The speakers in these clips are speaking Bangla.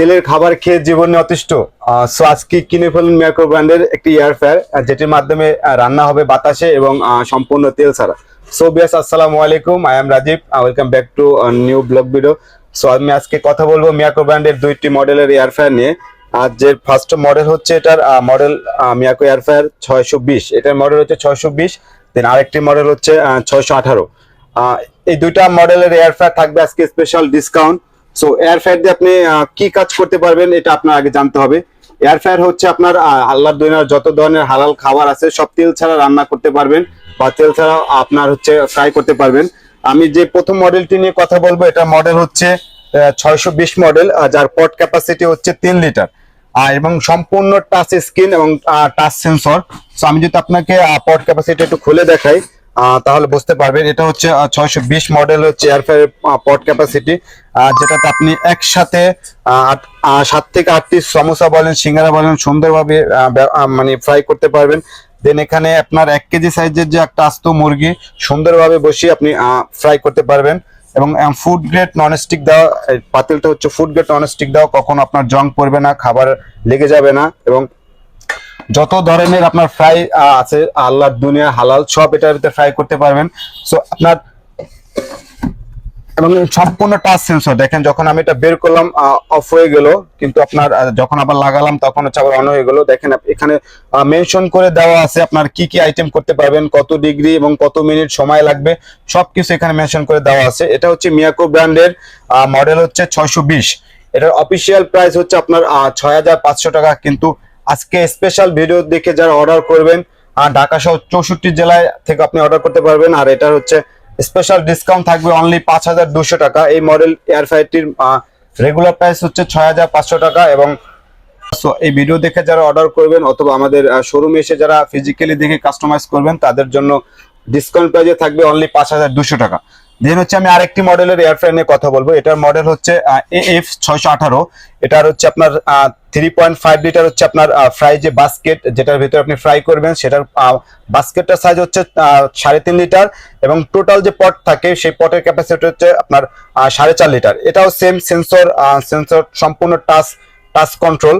তেলের খাবার খেয়ে জীবনে অতিষ্ঠ। সো আজকে কিনে ফেলুন ম্যাক্রো ব্র্যান্ডের একটি এয়ার ফ্রায়ার যেটির মাধ্যমে রান্না হবে বাতাসে এবং সম্পূর্ণ তেল ছাড়া। সো বিয়াস, আসসালামু আলাইকুম। I am Rajib welcome back to new blog video so আমি আজকে কথা বলব মিয়াকো ব্র্যান্ডের দুইটি মডেলের এয়ার ফ্রায়ার নিয়ে। আর যে ফার্স্ট মডেল হচ্ছে এটার মডেল মিয়াকো এয়ার ফ্রায়ার ছয়শো বিশ। এটার মডেল হচ্ছে ছয়শো বিশ দেন আরেকটি মডেল হচ্ছে ছয়শো আঠারো। এই দুইটা মডেলের এয়ার ফ্রায়ার থাকবে আজকে special discount so air fryer দিয়ে আপনি কি কাজ করতে পারবেন এটা আপনার আগে জানতে হবে। এয়ার ফ্রায়ার হচ্ছে আপনার আহ, আল্লাহর দুনিয়ার যত ধরনের হালাল খাবার আছে সব তেল ছাড়া রান্না করতে পারবেন বা তেল ছাড়া আপনার হচ্ছে ফ্রাই করতে পারবেন। আমি যে প্রথম মডেলটি নিয়ে কথা বলব এটা মডেল হচ্ছে ছয়শো বিশ মডেল যার পট ক্যাপাসিটি হচ্ছে তিন লিটার এবং সম্পূর্ণ টাচ স্ক্রিন এবং টাচ সেন্সর সো আমি যদি আপনাকে পট ক্যাপাসিটি একটু খুলে দেখাই তাহলে বুঝতে পারবেন, এটা হচ্ছে ছয়শো বিশ মডেল হচ্ছে এয়ারফেয়ার পট ক্যাপাসিটি যেটাতে আপনি একসাথে সাত থেকে আটটি সমোসা বলেন, সিঙ্গারা বলেন, সুন্দরভাবে মানে ফ্রাই করতে পারবেন। দেন এখানে আপনার এক কেজি সাইজের যে একটা আস্ত মুরগি, সুন্দরভাবে বসিয়ে আপনি ফ্রাই করতে পারবেন। এবং ফুড গ্রেড নন স্টিক দেওয়া পাতিলটা হচ্ছে ফুড গ্রেড নন স্টিক দেওয়া, কখনো আপনার জং পড়বে না, খাবার লেগে যাবে না। এবং যত ধরনের আপনার ফ্রাই আছে আল্লাহর দুনিয়া, হালাল, সব এটার ভিতরে ফ্রাই করতে পারবেন। সো আপনার এবং সম্পূর্ণ টাচ সেন্সর দেখেন, যখন আমি এটা বের করলাম অফ হয়ে গেল, কিন্তু আপনার যখন আবার লাগালাম, তখন হচ্ছে আবার অন হয়ে গেল। দেখেন এখানে মেনশন করে দেওয়া আছে আপনার কি কি আইটেম করতে পারবেন, কত ডিগ্রি এবং কত মিনিট সময় লাগবে, সবকিছু এখানে মেনশন করে দেওয়া আছে। এটা হচ্ছে মিয়াকো ব্র্যান্ডের মডেল হচ্ছে ছয়শো বিশ। এটার অফিসিয়াল প্রাইস হচ্ছে আপনার ছয় হাজার পাঁচশো টাকা, কিন্তু আজকে স্পেশাল ভিডিও দেখে যারা অর্ডার করবেন আর ঢাকা সহ চৌষট্টি জেলায় থেকে আপনি অর্ডার করতে পারবেন। আর এটা হচ্ছে স্পেশাল ডিসকাউন্ট থাকবে অনলি পাঁচ হাজার দুশো টাকা। এই মডেল এয়ার ফ্রাইটির রেগুলার প্রাইস হচ্ছে ছয় হাজার পাঁচশো টাকা এবং এই ভিডিও দেখে যারা অর্ডার করবেন অথবা আমাদের শোরুমে এসে যারা ফিজিক্যালি দেখে কাস্টমাইজ করবেন, তাদের জন্য ডিসকাউন্ট প্রাইজে থাকবে অনলি পাঁচ হাজার দুশো টাকা। দেন হচ্ছে আমি আরেকটি মডেলের এয়ার ফ্রায়ার নিয়ে কথা বলব। এটার মডেল হচ্ছে এ এফ ছয়শো আঠারো। এটার হচ্ছে আপনার থ্রি পয়েন্ট ফাইভ লিটার হচ্ছে আপনার ফ্রাই যে বাস্কেট যেটার ভিতরে আপনি ফ্রাই করবেন, সেটার বাস্কেটটার সাইজ হচ্ছে সাড়ে তিন লিটার এবং টোটাল যে পট থাকে, সেই পটের ক্যাপাসিটি হচ্ছে আপনার সাড়ে চার লিটার এটাও সেম সেন্সর সেন্সর সম্পূর্ণ টাচ টাচ কন্ট্রোল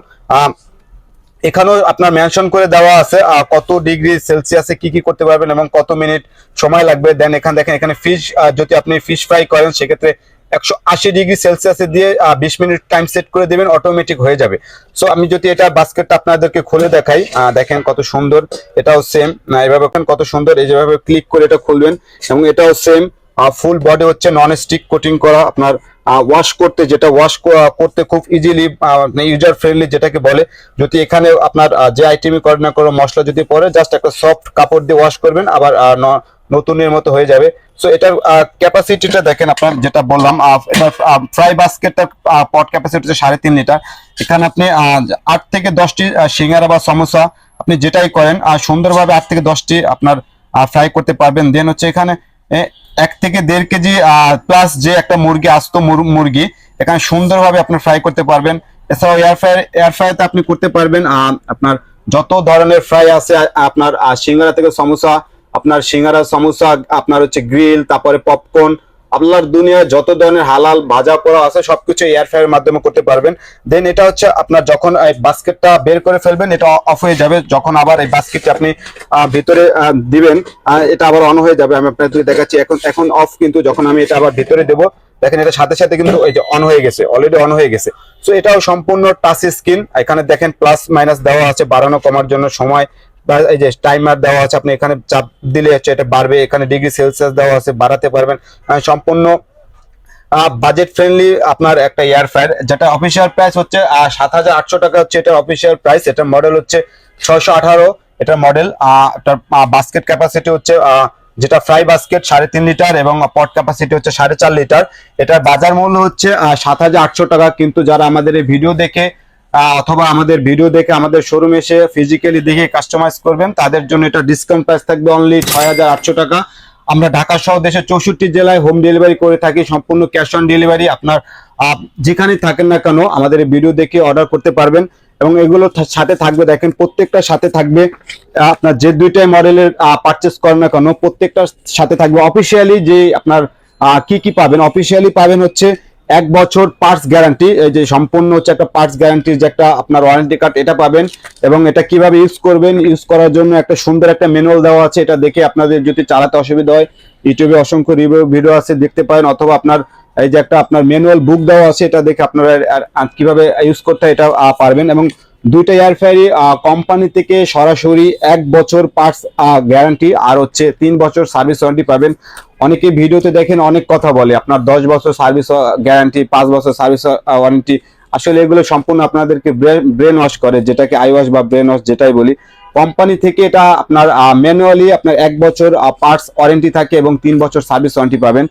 এখানেও আপনার মেনশন করে দেওয়া আছে কত ডিগ্রি সেলসিয়াসে কি কি করতে পারবেন এবং কত মিনিট সময় লাগবে। দেন এখানে দেখেন, এখানে ফিশ যদি আপনি ফিশ ফ্রাই করেন, সেক্ষেত্রে একশো আশি ডিগ্রি সেলসিয়াসে দিয়ে বিশ মিনিট টাইম সেট করে দিবেন অটোমেটিক হয়ে যাবে। সো আমি যদি এটা বাস্কেটটা আপনাদেরকে খুলে দেখাই দেখেন কত সুন্দর, এটাও সেম এভাবে কত সুন্দর, এই যেভাবে ক্লিক করে এটা খুলবেন, এবং এটাও সেম ফুল বডি হচ্ছে নন স্টিক কোটিং করা, আপনার ওয়াশ করতে যেটা ওয়াশ করতে খুব ইজিলি ইউজার ফ্রেন্ডলি যেটাকে বলে, যদি এখানে আপনার যে আইটেমই করেন না করো, মশলা যদি পরে জাস্ট একটা সফট কাপড় দিয়ে ওয়াশ করবেন, আবার নতুনের মতো হয়ে যাবে। সো এটার ক্যাপাসিটিটা দেখেন আপনার যেটা বললাম এটার ফ্রাই বাস্কেটটা পট ক্যাপাসিটি হচ্ছে সাড়ে তিন লিটার। এখানে আপনি আট থেকে দশটি সিঙ্গারা বা সমোসা আপনি যেটাই করেন আহ, সুন্দরভাবে আট থেকে দশটি আপনার ফ্রাই করতে পারবেন। দেন হচ্ছে এখানে এক থেকে দেড় কেজি প্লাস যে একটা মুরগি আস্ত মুর- মুরগি এখানে সুন্দরভাবে আপনি ফ্রাই করতে পারবেন। এছাড়াও এয়ার ফ্রাই এয়ার ফ্রাইতে আপনি করতে পারবেন আপনার যত ধরনের ফ্রাই আছে আপনার সিঙ্গারা থেকে সমোসা আপনার সিঙ্গারা, সমোসা, আপনার হচ্ছে গ্রিল, তারপরে পপকর্ন, আপনার দুনিয়ায় যত ধরনের হালাল ভাজা পোড়া আছে, সবকিছু এয়ার মাধ্যমে করতে পারবেন। দেন এটা হচ্ছে আপনার যখন এই বাস্কেটটা বের করে ফেলবেন, এটা অফ হয়ে যাবে। যখন আবার এই বাস্কেটটা আপনি ভিতরে দিবেন এটা আবার অন হয়ে যাবে। আমি আপনাদের দেখাচ্ছি, এখন এখন অফ কিন্তু যখন আমি এটা আবার ভিতরে দেবো, দেখেন এটা সাথে সাথে কিন্তু এই যে অন হয়ে গেছে অলরেডি অন হয়ে গেছে। সো এটাও সম্পূর্ণ টাচ স্ক্রিন এখানে দেখেন প্লাস মাইনাস দেওয়া আছে, বাড়ানো কমার জন্য সময় এই যে টাইমার দেওয়া আছে, আপনি এখানে চাপ দিলে হচ্ছে এটা বাড়বে, এখানে ডিগ্রি সেলসিয়াস দেওয়া আছে, বাড়াতে পারবেন। সম্পূর্ণ বাজেট ফ্রেন্ডলি আপনার একটা এয়ার ফ্রায়ার যেটা অফিসিয়াল প্রাইস হচ্ছে সাত হাজার আটশো টাকা হচ্ছে এটার অফিসিয়াল প্রাইস এটার মডেল হচ্ছে ছয়শো আঠারো এটার মডেল এটার বাস্কেট ক্যাপাসিটি হচ্ছে যেটা ফ্রাই বাস্কেট সাড়ে তিন লিটার এবং পট ক্যাপাসিটি হচ্ছে সাড়ে চার লিটার এটার বাজার মূল্য হচ্ছে সাত হাজার আটশো টাকা, কিন্তু যারা আমাদের এই ভিডিও দেখে অথবা আমাদের ভিডিও দেখে আমাদের শোরুমে এসে ফিজিক্যালি দেখে কাস্টমাইজ করবেন তাদের জন্য এটা ডিসকাউন্ট প্রাইস থাকবে অনলি ছয় হাজার আটশো টাকা। আমরা ঢাকা সহ দেশের চৌষট্টি জেলায় হোম ডেলিভারি করে থাকি সম্পূর্ণ ক্যাশ অন ডেলিভারি আপনার আহ, যেখানেই থাকেন না কেন আমাদের ভিডিও দেখে অর্ডার করতে পারবেন। এবং এগুলো সাথে থাকবে দেখেন প্রত্যেকটার সাথে থাকবে আপনার যে দুইটাই মডেলের পারচেস করেন না কেন প্রত্যেকটার সাথে থাকবে। অফিসিয়ালি যে আপনার কি কি পাবেন অফিসিয়ালি পাবেন হচ্ছে এক বছর পার্টস গ্যারান্টি এই যে সম্পূর্ণ হচ্ছে একটা পার্টস গ্যারান্টির যে একটা আপনার ওয়ারেন্টি কার্ড এটা পাবেন এবং এটা কীভাবে ইউজ করবেন ইউজ করার জন্য একটা সুন্দর একটা ম্যানুয়াল দেওয়া আছে, এটা দেখে আপনাদের যদি চালাতে অসুবিধা হয়, ইউটিউবে অসংখ্য রিভিউ ভিডিও আছে, দেখতে পারেন অথবা আপনার এই যে একটা আপনার ম্যানুয়াল বুক দেওয়া আছে, এটা দেখে আপনারা কীভাবে ইউজ করতে এটা পারবেন এবং দুইটা এয়ার ফ্রায়ারই কোম্পানি থেকে সরাসরি এক বছর পার্টস গ্যারান্টি আর হচ্ছে তিন বছর সার্ভিস ওয়ারেন্টি পাবেন। অনেকে ভিডিওতে দেখেন, অনেক কথা বলে, আপনার দশ বছর সার্ভিস গ্যারান্টি পাঁচ বছর সার্ভিস ওয়ারেন্টি আসলে এগুলো সম্পূর্ণ আপনাদেরকে ব্রেন ওয়াশ করে, যেটাকে আই ওয়াশ বা ব্রেন ওয়াশ যেটাই বলি। কোম্পানি থেকে এটা আপনার ম্যানুয়ালি আপনার এক বছর পার্টস ওয়ারেন্টি থাকে এবং তিন বছর সার্ভিস ওয়ারেন্টি পাবেন।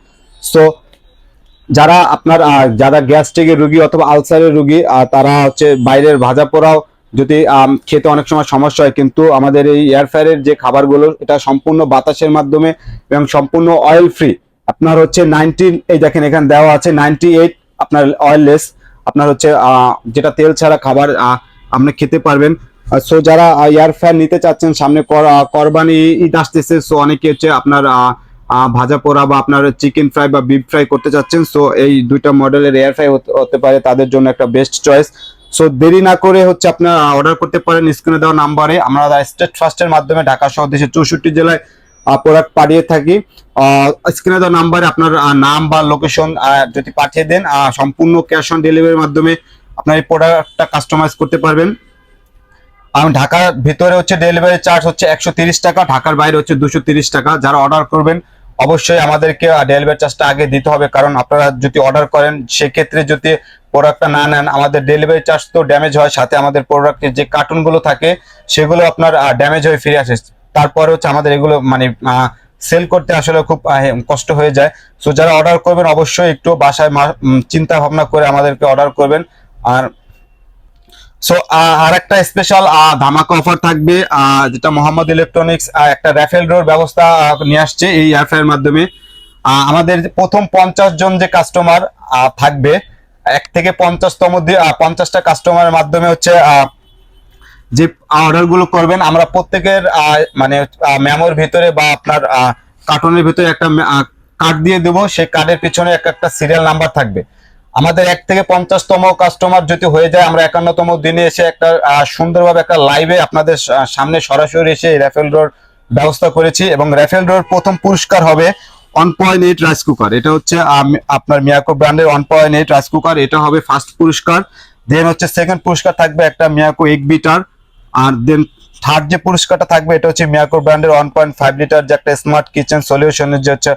সো যারা আপনার যারা গ্যাস্ট্রিকের রুগী অথবা আলসারের রুগী তারা হচ্ছে বাইরের ভাজা পোড়াও যদি খেতে অনেক সময় সমস্যা হয়, কিন্তু আমাদের এই এয়ার ফ্রায়ারের যে খাবারগুলো, এটা সম্পূর্ণ বাতাসের মাধ্যমে এবং সম্পূর্ণ অয়েল ফ্রি আপনার হচ্ছে নাইনটিন এই দেখেন এখানে দেওয়া আছে নাইনটি এইট আপনার অয়েললেস আপনার হচ্ছে যেটা তেল ছাড়া খাবার আপনি খেতে পারবেন। সো যারা এয়ার নিতে চাচ্ছেন, সামনে কোরবানি ঈদ আসতেছে সো অনেকে হচ্ছে আপনার ভাজা পোড়া বা আপনার চিকেন ফ্রাই বা বিফ ফ্রাই করতে চাচ্ছেন সো এই দুইটা মডেলের এয়ার ফ্রাই হতে পারে, তাদের জন্য একটা বেস্ট চয়েস সো দেরি না করে হচ্ছে আপনার অর্ডার করতে পারেন স্ক্রিনে দেওয়া নাম্বারে আমরা স্টেট ফার্স্টের মাধ্যমে ঢাকা সহ দেশের চৌষট্টি জেলায় প্রোডাক্ট পাঠিয়ে থাকি। স্ক্রিনে দেওয়া নাম্বারে আপনার নাম বা লোকেশন যদি পাঠিয়ে দেন সম্পূর্ণ ক্যাশ অন ডেলিভারির মাধ্যমে আপনার এই প্রোডাক্টটা কাস্টমাইজ করতে পারবেন। আর ঢাকার ভিতরে হচ্ছে ডেলিভারি চার্জ হচ্ছে একশো টাকা, ঢাকার বাইরে হচ্ছে দুশো টাকা। যারা অর্ডার করবেন অবশ্যই আমাদেরকে ডেলিভারি চার্জটা আগে দিতে হবে। কারণ আপনারা যদি অর্ডার করেন, সেক্ষেত্রে যদি প্রোডাক্টটা না নেন, আমাদের ডেলিভারি চার্জ তো ড্যামেজ হয়। সাথে আমাদের প্রোডাক্টের যে কার্টুনগুলো থাকে, সেগুলো আপনার ড্যামেজ হয়ে ফিরে আসে। তারপরে হচ্ছে আমাদের এগুলো মানে সেল করতে আসলে খুব কষ্ট হয়ে যায়। সো যারা অর্ডার করবেন, অবশ্যই একটু বাসায় চিন্তা ভাবনা করে আমাদেরকে অর্ডার করবেন। আর সো আর একটা স্পেশাল ধামাকা অফার থাকবে যেটা মোহাম্মদ ইলেকট্রনিক্স একটা র্যাফেল ডোর ব্যবস্থা নিয়ে আসছে এই এয়ারফ্রায়ার মাধ্যমে। আমাদের প্রথম পঞ্চাশ জন যে কাস্টমার থাকবে, এক থেকে পঞ্চাশতম পঞ্চাশটা কাস্টমারের মাধ্যমে হচ্ছে যে অর্ডারগুলো করবেন, আমরা প্রত্যেকের মানে মেমোর ভিতরে বা আপনার কার্টুনের ভিতরে একটা কার্ড দিয়ে দেবো, সেই কার্ডের পিছনে এক একটা সিরিয়াল নাম্বার থাকবে। আমাদের এক থেকে পঞ্চাশতম কাস্টমার যদি হয়ে যায়, আমরা একান্নতম দিনে এসে একটা সুন্দরভাবে একটা লাইভে আপনাদের সামনে সরাসরি এসে র্যাফেল ডোর ব্যবস্থা করেছি এবং র্যাফেল ডোর প্রথম পুরস্কার হবে one point eight rice cooker এটা হচ্ছে আপনার মিয়াকো ব্র্যান্ডের one point eight rice cooker এটা হবে ফার্স্ট পুরস্কার। দেন হচ্ছে সেকেন্ড পুরস্কার থাকবে একটা মিয়াকো এক বিটার আর দেন থার্ড যে পুরস্কারটা থাকবে, এটা হচ্ছে মিয়াকো ব্র্যান্ডের ওয়ান পয়েন্ট ফাইভ লিটার যে একটা স্মার্ট কিচেন সলিউশনের যে হচ্ছে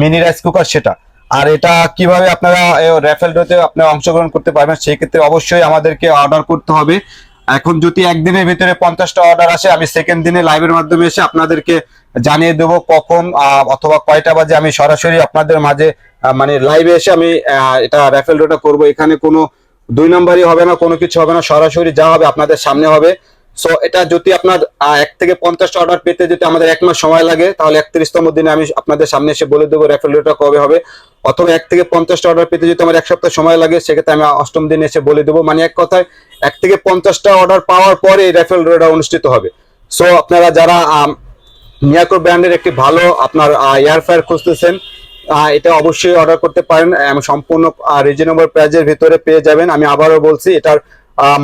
মিনি রাইস কুকার সেটা। আর এটা কীভাবে আপনারা র্যাফেল ডোতে আপনারা অংশগ্রহণ করতে পারবেন, সেই ক্ষেত্রে অবশ্যই আমাদেরকে অর্ডার করতে হবে। এখন যদি একদিনের ভিতরে পঞ্চাশটা অর্ডার আসে, আমি সেকেন্ড দিনে লাইভের মাধ্যমে এসে আপনাদেরকে জানিয়ে দেবো কখন অথবা কয়টা বাজে আমি সরাসরি আপনাদের মাঝে মানে লাইভে এসে আমি এটা র্যাফেল ডোটা করব। এখানে কোনো দুই নম্বরই হবে না, কোনো কিছু হবে না, সরাসরি যা হবে আপনাদের সামনে হবে। সো এটা যদি আপনার এক থেকে পঞ্চাশটা অর্ডার পেতে যদি আমাদের এক মাস সময় লাগে, তাহলে একত্রিশতম দিনে আমি আপনাদের সামনে এসে বলে দেবো র্যাফেল ডোটা কবে হবে। অথবা এক থেকে পঞ্চাশটা অর্ডার পেতে যদি আমার এক সপ্তাহ সময় লাগে, সেক্ষেত্রে আমি অষ্টম দিনে এসে বলে দেবো। মানে এক কথায়, এক থেকে পঞ্চাশটা অর্ডার পাওয়ার পরে এই র্যাফেল ডোটা অনুষ্ঠিত হবে। সো আপনারা যারা মিয়াকো ব্র্যান্ডের একটি ভালো আপনার এয়ার ফ্রায়ার খুঁজতেছেন এটা অবশ্যই অর্ডার করতে পারেন সম্পূর্ণ রিজনেবল প্রাইজের ভিতরে পেয়ে যাবেন। আমি আবারও বলছি, এটার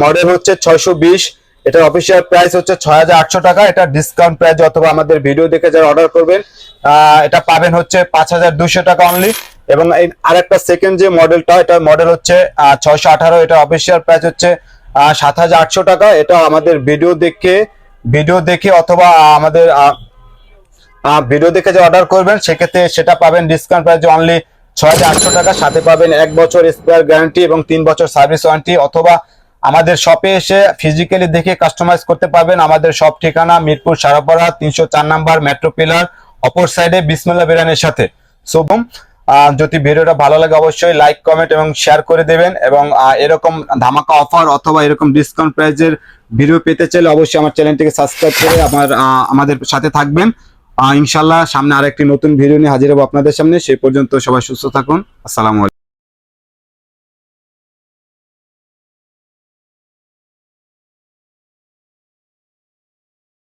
মডেল হচ্ছে ছয়শো বিশ। এটার অফিসিয়াল প্রাইস হচ্ছে ছয় হাজার আটশো টাকা। এটা ডিসকাউন্ট প্রাইস অথবা আমাদের ভিডিও দেখে যারা অর্ডার করবেন এটা পাবেন হচ্ছে পাঁচ হাজার দুশো টাকা অনলি এবং এই আরেকটা সেকেন্ড যে মডেলটা এটা মডেল হচ্ছে ছয়শো আঠারো। এটা অফিসিয়াল প্রাইস হচ্ছে সাত হাজার আটশো টাকা। এটা আমাদের ভিডিও দেখে ভিডিও দেখে অথবা আমাদের ভিডিও দেখে যে অর্ডার করবেন, সেক্ষেত্রে সেটা পাবেন ডিসকাউন্ট প্রাইস অনলি ছয় হাজার আটশো টাকা। সাথে পাবেন এক বছর স্পেয়ার গ্যারান্টি এবং তিন বছর সার্ভিস ওয়ারেন্টি অথবা আমাদের শপে এসে ফিজিক্যালি দেখে কাস্টমাইজ করতে পারবেন। আমাদের সব ঠিকানা মিরপুর সারাপাড়া তিনশো চার নাম্বার মেট্রো পিলার অপর সাইডে বিসমিল্লা বিরানের সাথে। আহ, যদি ভিডিওটা ভালো লাগে অবশ্যই লাইক কমেন্ট এবং শেয়ার করে দেবেন এবং এরকম ধামাকা অফার অথবা এরকম ডিসকাউন্ট প্রাইজের ভিডিও পেতে চাইলে অবশ্যই আমার চ্যানেলটিকে সাবস্ক্রাইব করে আমার আমাদের সাথে থাকবেন। ইনশাল্লাহ সামনে আরেকটি নতুন ভিডিও নিয়ে হাজির হব আপনাদের সামনে। সেই পর্যন্ত সবাই সুস্থ থাকুন। আসসালামু আলাইকুম।